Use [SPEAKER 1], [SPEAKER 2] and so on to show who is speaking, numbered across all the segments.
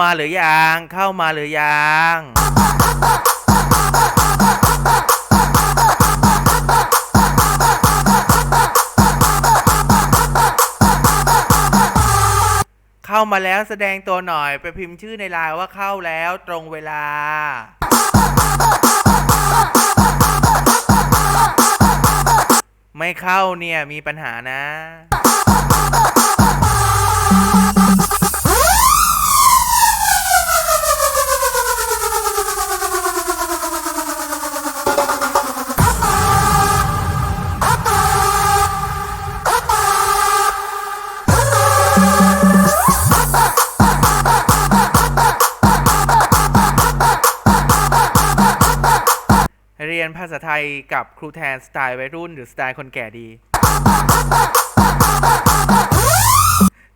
[SPEAKER 1] มาหรือยัง เข้ามาหรือยังเข้ามาแล้วแสดงตัวหน่อยไปพิมพ์ชื่อในไลน์ว่าเข้าแล้วตรงเวลาไม่เข้าเนี่ยมีปัญหานะ ยนภาษาไทยกับครูแทนสไตล์วัยรุ่น หรือสไตล์คนแก่ดี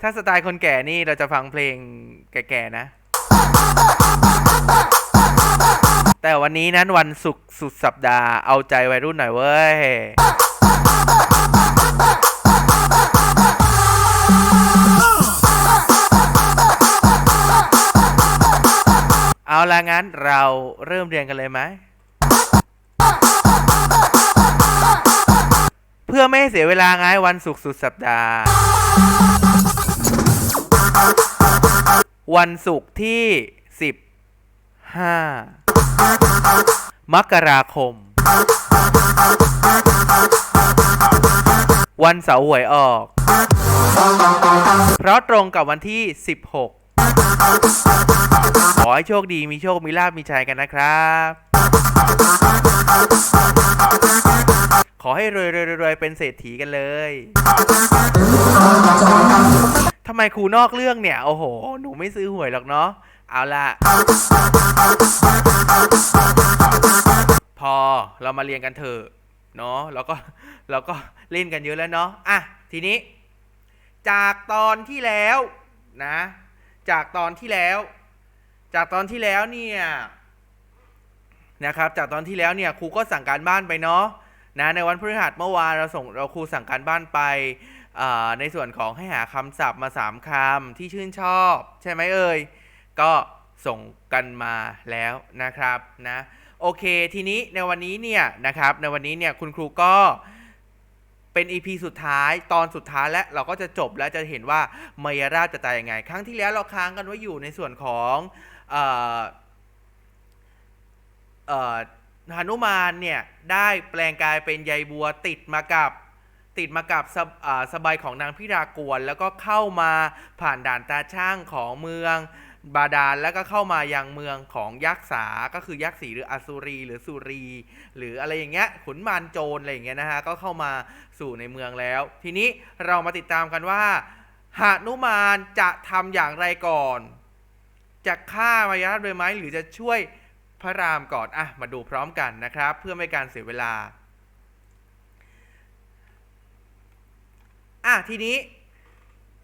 [SPEAKER 1] ถ้าสไตล์คนแก่นี่เราจะฟังเพลงแก่ๆนะ แต่วันนี้นั้นวันศุกร์สุดสัปดาห์เอาใจวัยรุ่นหน่อยเว้ยเอาละงั้นเราเริ่มเรียนกันเลยไหม เพื่อไม่ให้เสียเวลาไงวันศุกร์สุดสัปดาห์ วันศุกร์ที่ 15 มกราคม วันเสาร์หวยออก เพราะตรงกับวันที่ 16 ขอให้โชคดีมีโชค มีลาบมีชัยกันนะครับ อให้รวยรวยรวยรวยเป็นเศรษฐีกันเลยทำไมครูนอกเรื่องเนี่ย โอ้โห หนูไม่ซื้อหวยหรอกเนาะ เอาละพอเรามาเรียนกันเถอะเนาะแล้วก็เราก็เล่นกันเยอะแล้วเนาะอะทีนี้ จากตอนที่แล้วนะ จากตอนที่แล้ว จากตอนที่แล้วเนี่ยนะครับ จากตอนที่แล้วเนี่ยครูก็สั่งการบ้านไปเนาะ นะในวันพฤหัสเมื่อวานเราส่งเราครูสั่งการบ้านไปในส่วนของให้หาคำศัพท์มาสามคำที่ชื่นชอบ ใช่ไหมเอ่ย ก็ส่งกันมาแล้วนะครับนะโอเคทีนี้ในวันนี้เนี่ยนะครับในวันนี้เนี่ยคุณครูก็เป็น EP สุดท้ายตอนสุดท้ายและเราก็จะจบแล้วจะเห็นว่ามายาราบจะตายยังไง ครั้งที่แล้วเราค้างกันไว้อยู่ในส่วนของเอ่อเอ่อ หนุมานเนี่ยได้แปลงกายเป็นใยบัวติดมากับติดมากับสบาสบายของนางพิรากวน แล้วก็เข้ามาผ่านด่านตาช่างของเมืองบาดาลแล้วก็เข้ามายังเมืองของยักษ์สา ก็คือยักษ์สีหรืออสุรีหรือสุรี หรืออะไรอย่างเงี้ยขุนมารโจรอะไรอย่างเงี้ยนะฮะก็เข้ามาสู่ในเมืองแล้ว ทีนี้เรามาติดตามกันว่าหนุมานจะทำอย่างไรก่อน จะฆ่ามายาทเลยไหมหรือจะช่วย พระรามก่อนอะมาดูพร้อมกันนะครับ เพื่อไม่การเสียเวลาอะทีนี้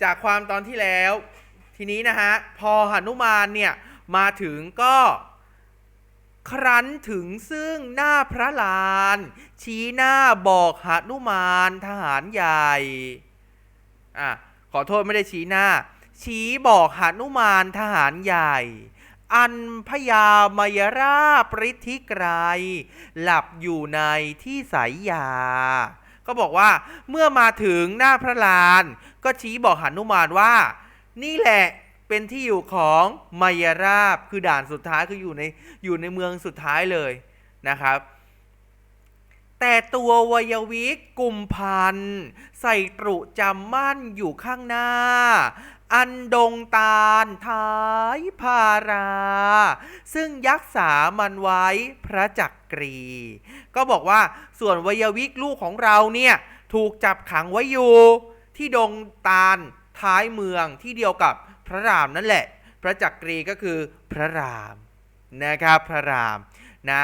[SPEAKER 1] จากความตอนที่แล้ว ทีนี้นะฮะพอหนุมานเนี่ยมาถึงก็ครั้นถึงซึ่งหน้าพระลาน ชี้หน้าบอกหนุมานทหารใหญ่อะขอโทษไม่ได้ชี้หน้า ชี้บอกหนุมานทหารใหญ่ อันพยามายราปริธิไกรหลับอยู่ในที่สายยา ก็บอกว่าเมื่อมาถึงหน้าพระลาน ก็ชี้บอกหนุมานว่า นี่แหละเป็นที่อยู่ของมายราบคือด่านสุดท้ายคืออยู่ในอยู่ในเมืองสุดท้ายเลยนะครับ แต่ตัววัยวิกกุมพัน ใส่ตรุจำมั่นอยู่ข้างหน้า อันดงตาลท้ายพารา ซึ่งยักษามันไว้พระจักกรี ก็บอกว่าส่วนวัยวิกลูกของเราเนี่ย ถูกจับขังไว้อยู่ ที่ดงตาลท้ายเมืองที่เดียวกับพระรามนั่นแหละ พระจักกรีก็คือพระรามนะครับพระรามนะ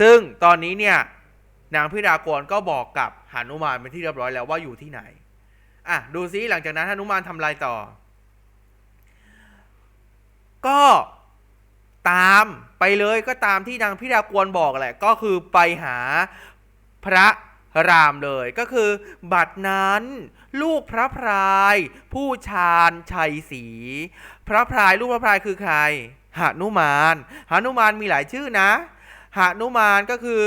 [SPEAKER 1] ซึ่งตอนนี้เนี่ยนางพิรากรก็บอกกับหานุมานเป็นที่เรียบร้อยแล้วว่าอยู่ที่ไหน อะ ดูซิหลังจากนั้นหานุมานทำอะไรต่อ ก็ตามไปเลยก็ตามที่นางพิรากรบอกแหละ ก็คือไปหาพระรามเลยก็คือ บัดนั้น ลูกพระพราย ผู้ชาญชัยศรีพระพรายลูกพระพรายคือใครหนุมานหนุมานมีหลายชื่อนะ หนุมานก็คือ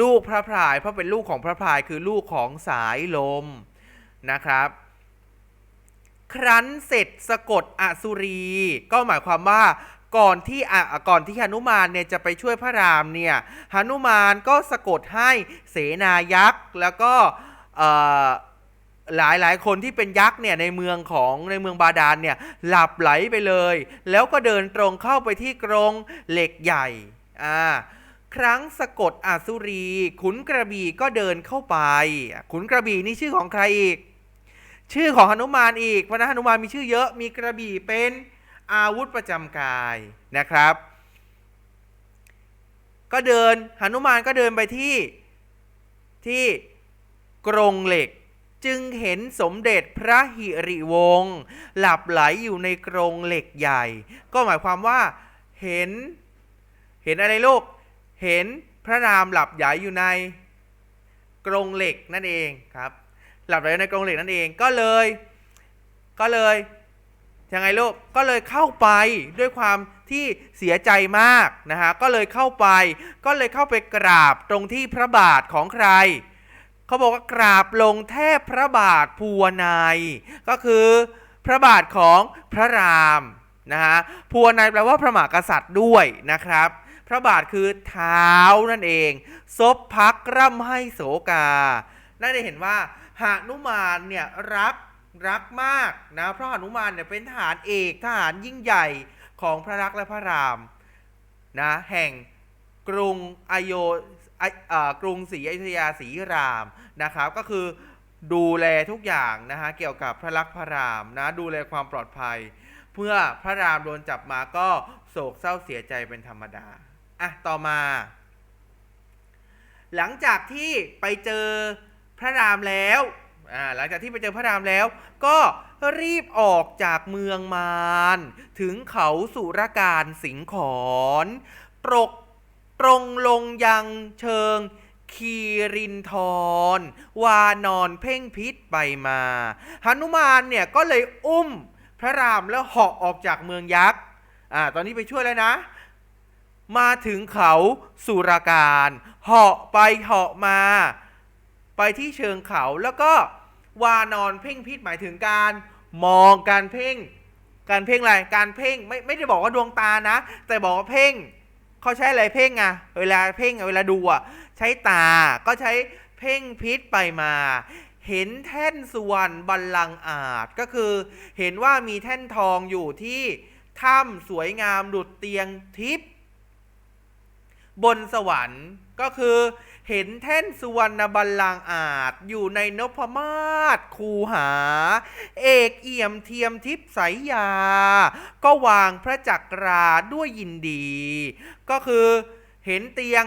[SPEAKER 1] ลูกพระพราย เพราะเป็นลูกของพระพรายคือลูกของสายลมนะครับ ครั้นเสร็จสะกดอสุรี ก็หมายความว่าก่อนที่อก่อนที่หนุมานเนี่ยจะไปช่วยพระรามเนี่ยหนุมานก็สะกดให้เสนายักษ์แล้วก็หลายหลายคนที่เป็นยักษ์เนี่ยในเมืองของในเมืองบาดาลเนี่ยหลับไหลไปเลย แล้วก็เดินตรงเข้าไปที่กรงเหล็กใหญ่ อ่าครั้งสะกดอสุรี ขุนกระบี่ก็เดินเข้าไป ขุนกระบี่นี่ชื่อของใครอีก ชื่อของหนุมานอีกเพราะนะหนุมานมีชื่อเยอะมีกระบี่เป็นอาวุธประจำกายนะครับ ก็เดินหนุมานก็เดินไปที่ที่กรงเหล็กจึงเห็นสมเด็จพระหิริวงศ์หลับไหลอยู่ในกรงเหล็กใหญ่ ก็หมายความว่าเห็น เห็นอะไรลูก เห็นพระรามหลับใหญ่อยู่ในกรงเหล็กนั่นเองครับ หลับไหลในกรงเหล็กนั่นเอง ก็เลย ก็เลยยังไงลูก ก็เลยเข้าไปด้วยความที่เสียใจมากนะฮะ ก็เลยเข้าไป ก็เลยเข้าไปกราบตรงที่พระบาทของใคร เขาบอกว่ากราบลงแทบพระบาทภูวนายก็คือพระบาทของพระรามนะฮะภูวนายแปลว่าพระมหากษัตริย์ด้วยนะครับ ระบาทคือเท้านั่นเองซบพักร่ำให้โสกา น่าจะเห็นว่าหานุมานเนี่ยรักรักมากนะเพราะหานุมานเนี่ยเป็นทหารเอกทหารยิ่งใหญ่ของพระรักและพระรามนะแห่งกรุงอโยกรุงศรีอยุธยาศรีรามนะครับ ก็คือดูแลทุกอย่างนะฮะเกี่ยวกับพระรักพระรามนะดูแลความปลอดภัย เพื่อพระรามโดนจับมาก็โศกเศร้าเสียใจเป็นธรรมดา อะ ต่อมา หลังจากที่ไปเจอพระรามแล้วอ่าหลังจากที่ไปเจอพระรามแล้ว ก็รีบออกจากเมืองมารถึงเขาสุรการสิงขอนตรกตรงลงยังเชิงคีรินทรวานอนเพ่งพิษไปมาหนุมานเนี่ยก็เลยอุ้มพระรามแล้วเหาะออกจากเมืองยักษ์อ่าตอนนี้ไปช่วยแล้วนะ มาถึงเขาสุรการเหาะไปเหาะมา ไปที่เชิงเขาแล้วก็วานอนเพ่งพิษหมายถึงการมองการเพ่ง การเพ่งอะไรการเพ่งไม่ไม่ได้บอกว่าดวงตานะ แต่บอกว่าเพ่งเขาใช้อะไรเพ่งอะเวลาเพ่งเวลาดูอะใช้ตาก็ใช้เพ่งพิษไปมา เห็นแท่นสุวรรณบัลลังก์อาจก็คือ เห็นว่ามีแท่นทองอยู่ที่ถ้ำสวยงามดุดเตียงทิพย์ บนสวรรค์ก็คือเห็นแท่นสุวรรณบัลลังก์อาจอยู่ในนพมาศคูหา เอกเอี่ยมเทียมทิพย์สายยา ก็วางพระจักราด้วยยินดี ก็คือเห็นเตียง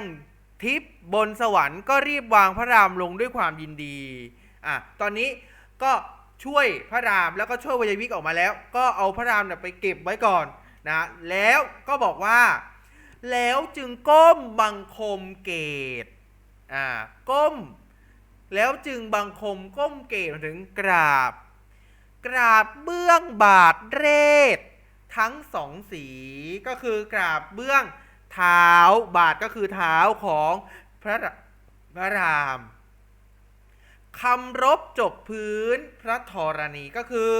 [SPEAKER 1] ทิพย์บนสวรรค์ก็รีบวางพระรามลงด้วยความยินดีอะตอนนี้ก็ช่วยพระรามแล้วก็ช่วยวยวิกออกมาแล้ว ก็เอาพระรามเนี่ยไปเก็บไว้ก่อนนะแล้วก็บอกว่า แล้วจึงก้มบังคมเกตอ่าก้ม แล้วจึงบังคมก้มเกตถึงกราบ กราบเบื้องบาทเรศทั้งสองสีก็คือกราบเบื้องเท้าบาทก็คือเท้าของพระพระรามคำรบจบพื้นพระธรณีก็คือ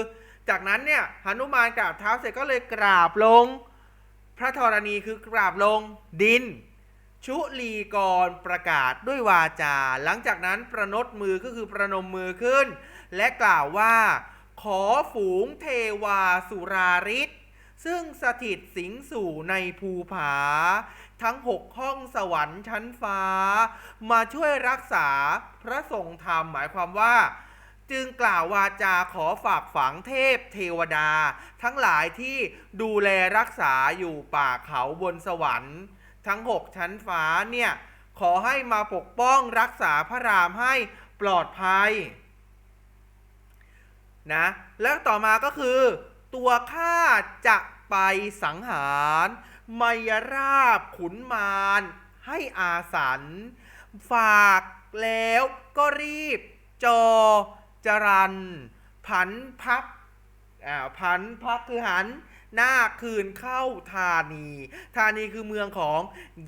[SPEAKER 1] จากนั้นเนี่ยหนุมานกราบเท้าเสร็จก็เลยกราบลง พระธรณีคือกราบลงดิน ชุลีกรประกาศด้วยวาจา หลังจากนั้นประนตมือก็คือประนมมือขึ้น และกล่าวว่า ขอฝูงเทวาสุราริศซึ่งสถิตสิงสู่ในภูผา ทั้งหกห้องสวรรค์ชั้นฟ้า มาช่วยรักษาพระทรงธรรมหมายความว่า จึงกล่าววาจาขอฝากฝังเทพเทวดา ทั้งหลายที่ดูแลรักษาอยู่ป่าเขาบนสวรรค์ ทั้งหกชั้นฟ้าเนี่ย ขอให้มาปกป้องรักษาพระรามให้ปลอดภัยนะแล้วต่อมาก็คือ ตัวข้าจะไปสังหารมายราบขุนมารให้อาสัน ฝากแล้วก็รีบจอ จรัน ผันพักอ่าผันพักคือหันหน้าคืนเข้าธานี ธานีคือเมืองของ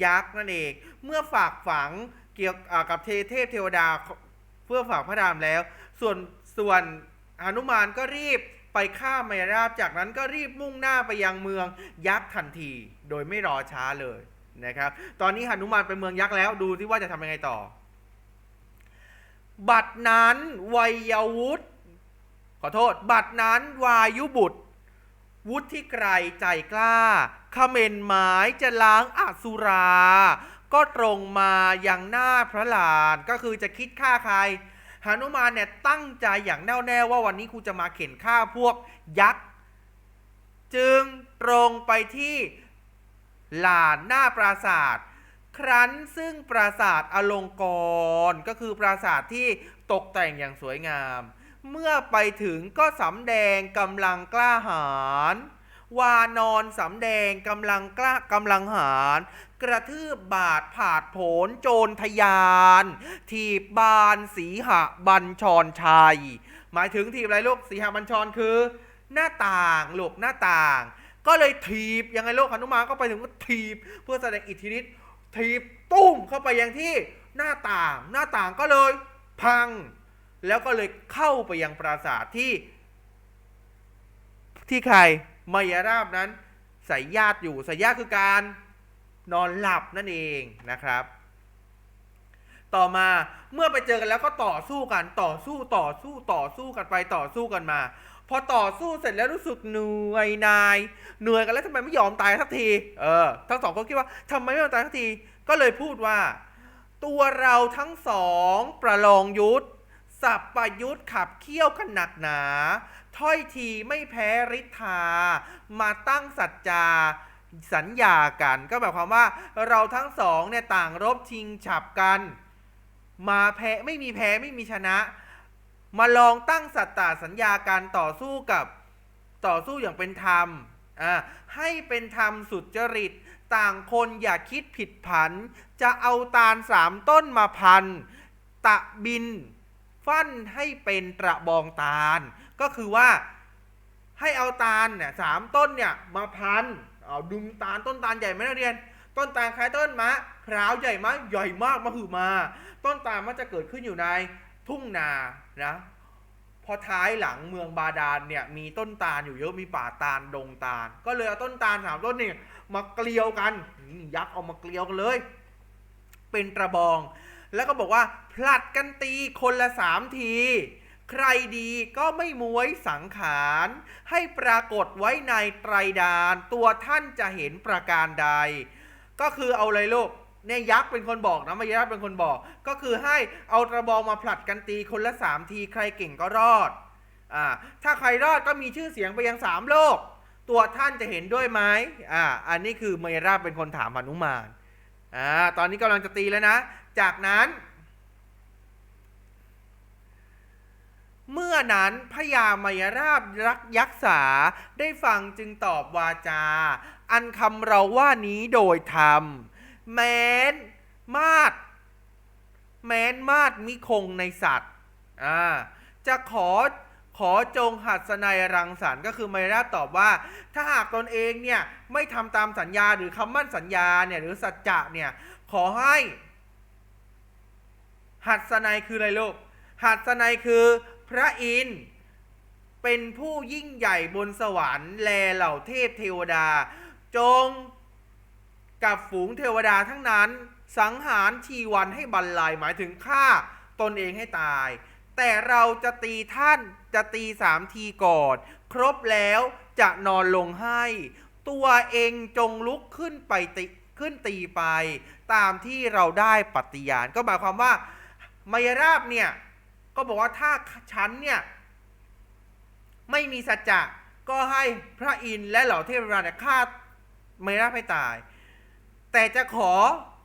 [SPEAKER 1] ยักษ์นั่นเอง เมื่อฝากฝังเกี่ยวกับเทเทพเทวดาเพื่อฝากพระรามแล้ว ส่วนส่วนหนุมานก็รีบไปฆ่ามายราบจากนั้นก็รีบมุ่งหน้าไปยังเมืองยักษ์ทันที โดยไม่รอช้าเลยนะครับ ตอนนี้หนุมานไปเมืองยักษ์แล้วดูที่ว่าจะทำยังไงต่อ บัตรนั้นวัยวุฒิขอโทษ บัตรนั้นวายุบุตร วุฒิไกรใจกล้าขเมนไม้จะล้างอสุรา ก็ตรงมาอยังหน้าพระลานก็คือจะคิดฆ่าใครหานุมานเนี่ยตั้งใจอย่างแน่วแน่ว่าวันนี้กูจะมาเข็นฆ่าพวกยักษ์จึงตรงไปที่ลานหน้าปราสาท ครั้นซึ่งปราสาทอลงกรณ์ก็คือปราสาทที่ตกแต่งอย่างสวยงาม เมื่อไปถึงก็สำแดงกำลังกล้าหาญวานอนสำแดงกำลังกล้ากำลังหารกระทืบบาดผาดผนโจรทยาน ทีบบานสีหะบัญชรชัย หมายถึงทีบอะไรลูกสีหะบัญชรคือ หน้าต่างลูกหน้าต่าง ก็เลยทีบยังไงโลกหนุมานก็ไปถึงก็ทีบเพื่อแสดงอิทธิฤทธิ์ ทีบตุ้มเข้าไปยังที่หน้าต่าง หน้าต่างก็เลยพัง แล้วก็เลยเข้าไปยังปราสาทที่ ที่ใครมายาราบนั้นใส่ญาติอยู่ใส่ญาติคือการนอนหลับนั่นเองนะครับ ต่อมาเมื่อไปเจอกันแล้วก็ต่อสู้กันต่อสู้ต่อสู้ต่อสู้กันไปต่อสู้กันมา พอต่อสู้เสร็จแล้วรู้สึกเหนื่อยนายเหนื่อยกันแล้วทำไมไม่ยอมตายสักที เออ ทั้งสองคนคิดว่าทำไมไม่ยอมตายสักที ก็เลยพูดว่า ตัวเราทั้งสองประลองยุทธสับประยุทธ์ขับเคี่ยวกันหนักหนา ถ้อยทีไม่แพ้ฤทธา มาตั้งสัจจาสัญญากัน ก็แบบความว่าเราทั้งสองเนี่ยต่างรบชิงฉับกัน มาแพ้ไม่มีแพ้ไม่มีชนะ มาลองตั้งสัตตาสัญญาการต่อสู้กับต่อสู้อย่างเป็นธรรมอ่าให้เป็นธรรมสุจริต ต่างคนอย่าคิดผิดผัน จะเอาตาลสามต้นมาพัน ตะบิน ฟั่นให้เป็นตะบองตาล ก็คือว่าให้เอาตาลเนี่ยสามต้นเนี่ยมาพันเอาดึงตาลต้นตาลใหญ่ไหมนักเรียน ต้นตาลคล้ายต้นมะพร้าวใหญ่มากใหญ่มากมาหือมา ต้นตาลมันจะเกิดขึ้นอยู่ในทุ่งนานะพอท้ายหลังเมืองบาดาลเนี่ยมีต้นตาลอยู่เยอะมีป่าตาลดงตาล ก็เลยเอาต้นตาลสามต้นนี่มาเกลียวกันนี่ยักษ์เอามาเกลียวกันเลย เป็นตะบอง แล้วก็บอกว่าผลัดกันตีคนละสามที ใครดีก็ไม่มวยสังขาร ให้ปรากฏไว้ในไตรดาน ตัวท่านจะเห็นประการใด ก็คือเอาเลยลูกเนี่ยยักษ์เป็นคนบอกนะไม่ยักษ์เป็นคนบอก ก็คือให้เอาตะบองมาผลัดกันตีคนละสามทีใครเก่งก็รอดอ่าถ้าใครรอดก็มีชื่อเสียงไปยังสามโลก ตัวท่านจะเห็นด้วยไหมอ่าอันนี้คือเมยราบเป็นคนถามหนุมานอ่าตอนนี้กำลังจะตีแล้วนะ จากนั้น เมื่อนั้นพญามายราบรักยักษาได้ฟังจึงตอบวาจา อันคำเราว่านี้โดยธรรม แม้นมาดแม้นมาดมิคงในสัตว์อ่าจะขอขอจงหัสนัยรังสรรค์ก็คือมราตอบว่า ถ้าหากตนเองเนี่ยไม่ทำตามสัญญาหรือคำมั่นสัญญาเนี่ยหรือสัจจะเนี่ยขอให้ หัสนัยคืออะไรลูกหัสนัยคือพระอินทร์เป็นผู้ยิ่งใหญ่บนสวรรค์แลเหล่าเทพเทวดา จงกับฝูงเทวดาทั้งนั้น สังหารชีวันให้บรรลัยหมายถึงฆ่าตนเองให้ตาย แต่เราจะตีท่านจะตีสามทีก่อน ครบแล้วจะนอนลงให้ ตัวเองจงลุกขึ้นไปตีขึ้นตีไป ตามที่เราได้ปฏิญาณก็หมายความว่ามายราบเนี่ย ก็บอกว่าถ้าฉันเนี่ย ไม่มีสัจจะก็ให้พระอินทร์และเหล่าเทพดาเนี่ยฆ่า ไมายราบให้ตาย แต่จะขอ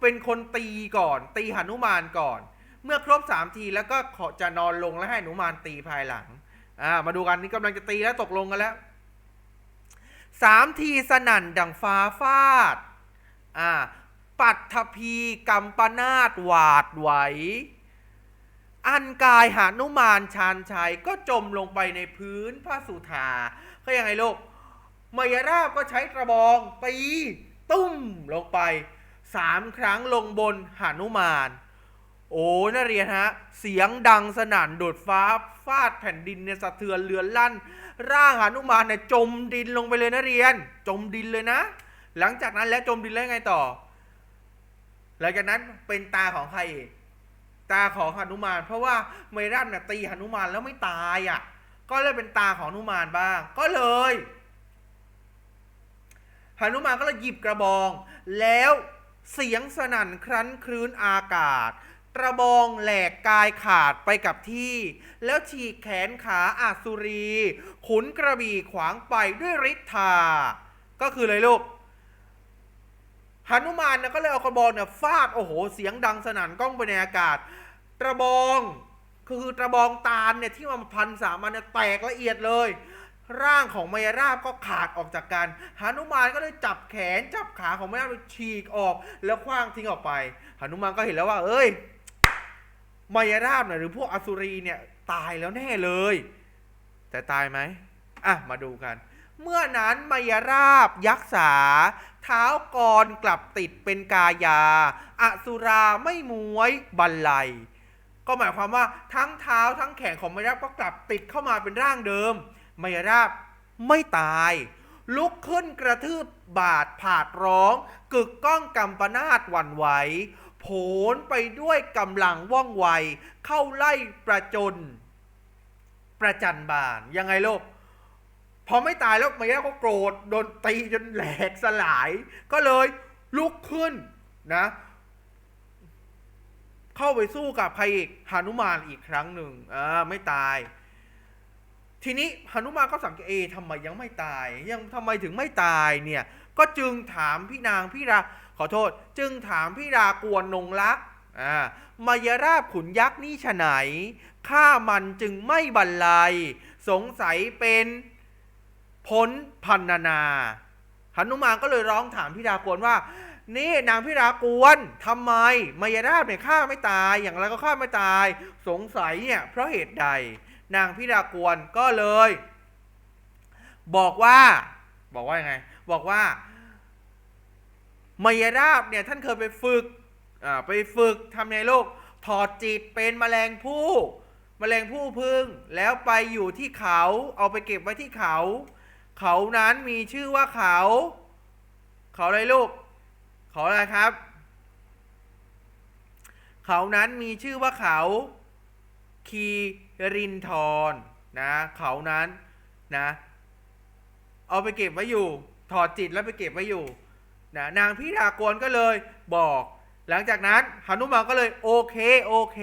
[SPEAKER 1] เป็นคนตีก่อน ตีหนุมานก่อน เมื่อครบสามทีแล้วก็ขอจะนอนลงและให้หนุมานตีภายหลังอ่ามาดูกันนี่กำลังจะตีแล้วตกลงกันแล้วสามทีสนั่นดังฟ้าฟาดอ่าปัตถพีกัมปนาตหวาดไหว อันกายหานุมานชาญชัยก็จมลงไปในพื้นพระสุธาก็ยังไงลูก มายราบก็ใช้กระบองตีตุ้มลงไปสามครั้งลงบนหานุมาน โอ้นักเรียนฮะ เสียงดังสนั่นโดดฟ้าฟาดแผ่นดินเนี่ยสะเทือนเลือนลั่น ร่างหานุมานเนี่ยจมดินลงไปเลยนะเรียน จมดินเลยนะ หลังจากนั้นแล้วจมดินแล้วไงต่อ หลังจากนั้นเป็นตาของใครอีกตาของหนุมาน เพราะว่าเมรันน่ะตีหนุมานแล้วไม่ตายอะ ก็เลยเป็นตาของหนุมานบ้าง ก็เลย หนุมานก็เลยหยิบกระบอง แล้วเสียงสนั่นครั้นครื้นอากาศ กระบองแหลกกายขาดไปกับที่ แล้วฉีกแขนขาอาสุรี ขุนกระบี่ขวางไปด้วยฤทธา ก็คือเลยลูกหนุมานนี่ยก็เลยเอากระบองเนี่ยฟาดโอ้โห เสียงดังสนั่นก้องไปในอากาศ กระบองก็คือกระบองตาลเนี่ยที่มันพันสามมันเนี่ยแตกละเอียดเลย ร่างของมายราบก็ขาดออกจากกันหนุมานก็เลยจับแขนจับขาของมายราบไปฉีกออกแล้วคว้างทิ้งออกไปหนุมานก็เห็นแล้วว่า เอ้ยมายราบเนี่ยหรือพวกอสุรีเนี่ยตายแล้วแน่เลย แต่ตายไหมอะมาดูกัน เมื่อนั้นมายราบยักษา เท้ากรกลับติดเป็นกายาอสุราไม่มวยบันไลก็หมายความว่าทั้งเท้าทั้งแขนของมายราบก็กลับติดเข้ามาเป็นร่างเดิม ไมายราบไม่ตาย ลุกขึ้นกระทืบบาดผาดร้อง กึกก้องกำปนาดหวั่นไหวโผนไปด้วยกำลังว่องไว เข้าไล่ประจน ประจันบาน ยังไงลูกพอไม่ตายแล้วมายาก็โกรธโดนตีจนแหลกสลาย ก็เลยลุกขึ้นนะเข้าไปสู้กับใครอีกหานุมานอีกครั้งหนึ่งอ่าไม่ตาย ทีนี้หนุมานก็สังเกตเอทำไมยังไม่ตาย ยังทำไมถึงไม่ตายเนี่ย ก็จึงถามพี่นางพี่ราขอโทษ จึงถามพี่รากวนนงลักษ์อ่ามายราบขุนยักษ์นี่ฉไหนข้ามันจึงไม่บรรลัย สงสัยเป็นพ้นพันนานาหนุมานก็เลยร้องถามพี่รากวนว่านี่นางพี่รากวนทำไมมายราบเนี่ยฆ่าไม่ตายอย่างไรก็ฆ่าไม่ตาย สงสัยเนี่ยเพราะเหตุใด นางพี่รากวนก็เลย บอกว่า บอกว่ายังไง บอกว่า มายราบเนี่ยท่านเคยไปฝึกไปฝึกทำไงลูกถอดจิตเป็นแมลงผู้แมลงผู้พึ่งแล้วไปอยู่ที่เขา เอาไปเก็บไว้ที่เขา เขานั้นมีชื่อว่าเขา เขาอะไรลูก เขาอะไรครับ เขานั้นมีชื่อว่าเขา คี รินทรนะเขานั้นนะเอาไปเก็บไว้อยู่ ถอดจิตแล้วไปเก็บไว้อยู่นะนางพิรากรก็เลยบอก หลังจากนั้นหนุมานก็เลยโอเคโอเค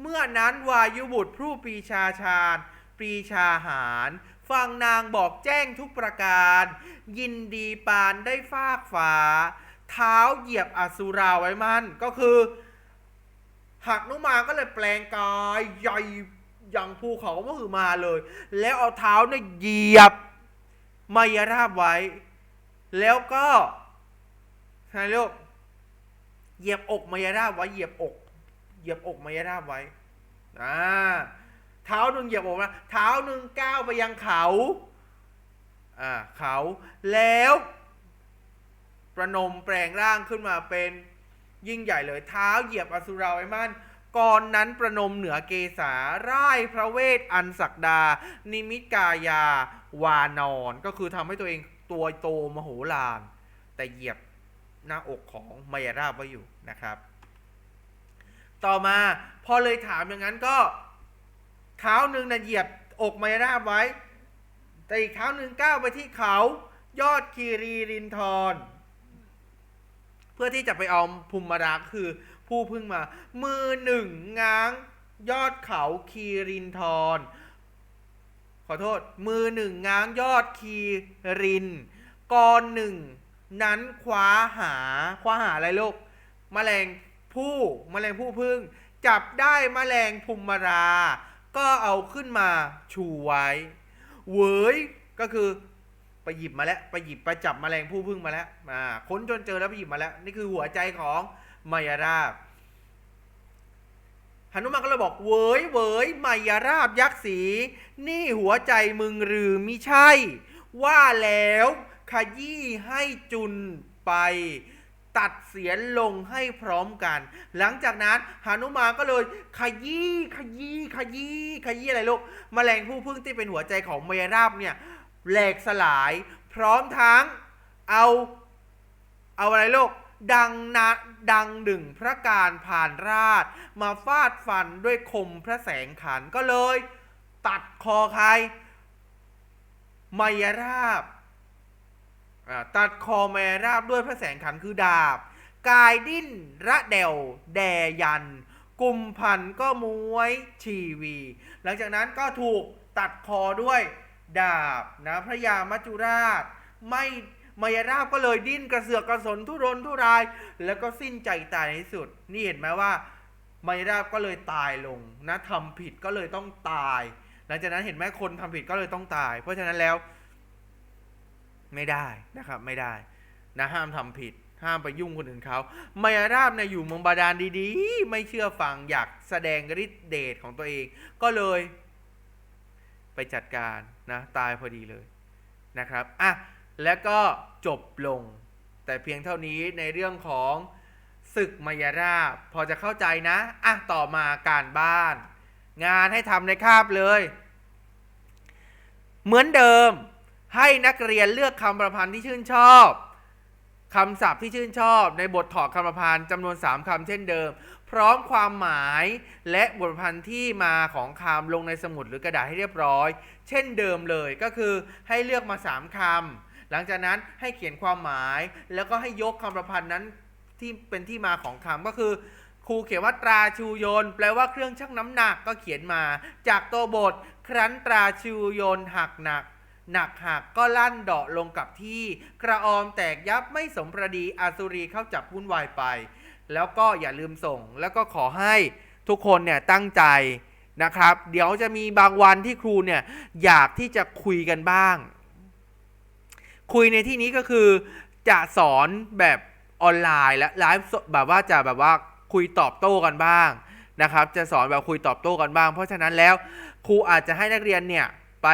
[SPEAKER 1] เมื่อนั้นวายุบุตรผู้ปีชาชาญปรีชาหาร ฟังนางบอกแจ้งทุกประการ ยินดีปานได้ฟากฟ้า เท้าเหยียบอสุราไว้มันก็คือหักนุมาก็เลยแปลงกายใหญ่ อย่างภูเขาก็คือมาเลย แล้วเอาเท้าเนี่ยเหยียบมายราบไว้ แล้วก็ใช่ลูกเหยียบอกมายาราบไว้เหยียบอก เหยียบอกมายาราบไว้อ่าเท้าหนึ่งเหยียบอกนะเท้าหนึ่งก้าวไปยังเขาอ่าเขาแล้วประนมแปลงร่างขึ้นมาเป็นยิ่งใหญ่เลย เท้าเหยียบอสุราไว้มั่น ก่อนนั้นประนมเหนือเกษาร่ายพระเวทอันศักดา นิมิตกายาวานอนก็คือทำให้ตัวเองตัวโตมโหฬารแต่เหยียบหน้าอกของมายาราบไว้อยู่นะครับ ต่อมาพอเลยถามอย่างนั้นก็ เท้าหนึ่งนะเหยียบอกมายาราบไว้ แต่อีกเท้าหนึ่งก้าวไปที่เขา ยอดคีรีรินทรเพื่อที่จะไปเอาภูมิราคือ ผู้พึ่งมา มือหนึ่งง้าง ยอดเขาคีรินทร ขอโทษ มือหนึ่งง้างยอดคีรินกรหนึ่งนั้นคว้าหาคว้าหาอะไรลูกมแมลงผู้มแมลงผู้พึ่ง จับได้มแมลงภูมิรา ก็เอาขึ้นมาชูไว้เวยก็คือไปหยิบมาแล้วไปหยิบไปจับมแมลงผู้พึ่งมาแล้วมาค้นจนเจอแล้วไปหยิบมาแล้ว นี่คือหัวใจของ มายาราบหนุมานก็เลยบอกเวยเวยไมยราบยักษ์สี นี่หัวใจมึงหรือมิใช่ ว่าแล้วขยี้ให้จุนไป ตัดเสียนลงให้พร้อมกัน หลังจากนั้นหนุมานก็เลยขยี้ขยี้ขยี้ขยี้อะไรลูกแมลงผู้พึ่งที่เป็นหัวใจของไมยราบเนี่ยแหลกสลาย พร้อมทั้งเอา เอาอะไรลูก ดังนะดังดึงพระการผ่านราช มาฟาดฟันด้วยคมพระแสงขันก็เลย ตัดคอใครไมยราบตัดคอไมยราบด้วยพระแสงขันคือดาบ กายดิ้นระเดวแดยัน กุมพันก็มวยชีวี หลังจากนั้นก็ถูกตัดคอด้วยดาบนะพระยามัจจุราชไม่ มายราบก็เลยดิ้นกระเสือกกระสนทุรนทุราย แล้วก็สิ้นใจตายในที่สุด นี่เห็นไหมว่ามายราบก็เลยตายลงนะทำผิดก็เลยต้องตาย หลังจากนั้นเห็นไหมคนทำผิดก็เลยต้องตาย เพราะฉะนั้นแล้ว ไม่ได้นะครับ ไม่ได้ นะห้ามทำผิด ห้ามไปยุ่งคนอื่นเขามายราบเนี่ยอยู่เมืองบาดาลดีๆ ไม่เชื่อฟังอยากแสดงฤทธิ์เดชของตัวเอง ก็เลย ไปจัดการนะ ตายพอดีเลยนะครับอะ แล้วก็จบลง แต่เพียงเท่านี้ในเรื่องของศึกมายาราบพอจะเข้าใจนะอะต่อมาการบ้าน งานให้ทำในคาบเลย เหมือนเดิม ให้นักเรียนเลือกคำประพันธ์ที่ชื่นชอบคำศัพท์ที่ชื่นชอบในบทถอดคำประพันธ์จำนวน 3 คำเช่นเดิม พร้อมความหมายและบทประพันธ์ที่มาของคำลงในสมุดหรือกระดาษให้เรียบร้อย เช่นเดิมเลยก็คือให้เลือกมา 3 คำ หลังจากนั้นให้เขียนความหมาย แล้วก็ให้ยกคำประพันธ์นั้นที่เป็นที่มาของคำก็คือครูเขียนว่าตราชูโยน แปลว่าเครื่องชั่งน้ำหนักก็เขียนมา จากตัวบท ครั้นตราชูโยนหักหนัก หนักหักก็ลั่นเดาะลงกับที่ กระออมแตกยับไม่สมประดีอาสุรีเข้าจับวุ่นวายไป แล้วก็อย่าลืมส่ง แล้วก็ขอให้ทุกคนเนี่ยตั้งใจนะครับ เดี๋ยวจะมีบางวันที่ครูเนี่ยอยากที่จะคุยกันบ้าง คุยในที่นี้ก็คือจะสอนแบบออนไลน์และไลฟ์แบบว่าจะแบบว่าคุยตอบโต้กันบ้างนะครับ จะสอนแบบคุยตอบโต้กันบ้าง เพราะฉะนั้นแล้วครูอาจจะให้นักเรียนเนี่ยไป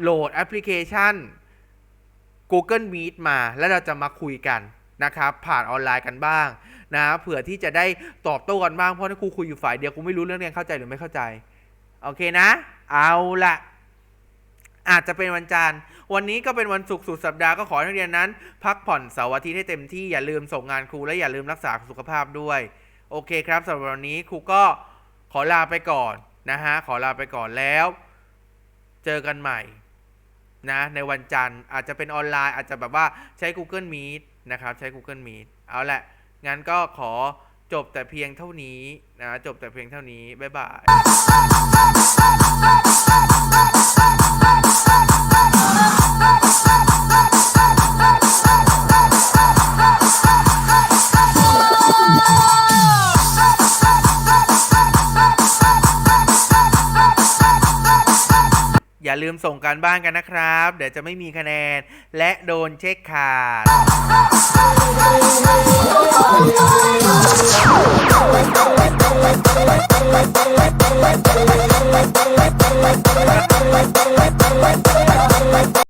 [SPEAKER 1] โหลดแอปพลิเคชัน Google Meet มา แล้วเราจะมาคุยกันนะครับผ่านออนไลน์กันบ้างนะเผื่อที่จะได้ตอบโต้กันบ้างเพราะถ้าครูคุยอยู่ฝ่ายเดียวครูไม่รู้เรื่องเรียนเข้าใจหรือไม่เข้าใจ โอเคนะ เอาละอาจจะเป็นวันจันทร์ วันนี้ก็เป็นวันศุกร์สุดสัปดาห์ก็ขอให้นักเรียนนั้น พักผ่อนเสาร์อาทิตย์ให้เต็มที่อย่าลืมส่งงานครูและอย่าลืมรักษาสุขภาพด้วย โอเคครับสำหรับวันนี้ครูก็ขอลาไปก่อนนะฮะขอลาไปก่อนแล้ว เจอกันใหม่นะในวันจันทร์อาจจะเป็นออนไลน์อาจจะแบบว่าใช้ Google Meet นะครับใช้ Google Meet เอาละงั้นก็ขอจบแต่เพียงเท่านี้นะจบแต่เพียงเท่านี้ บ๊ายบาย ลืมส่งการบ้านกันนะครับ เดี๋ยวจะไม่มีคะแนน และโดนเช็คขาด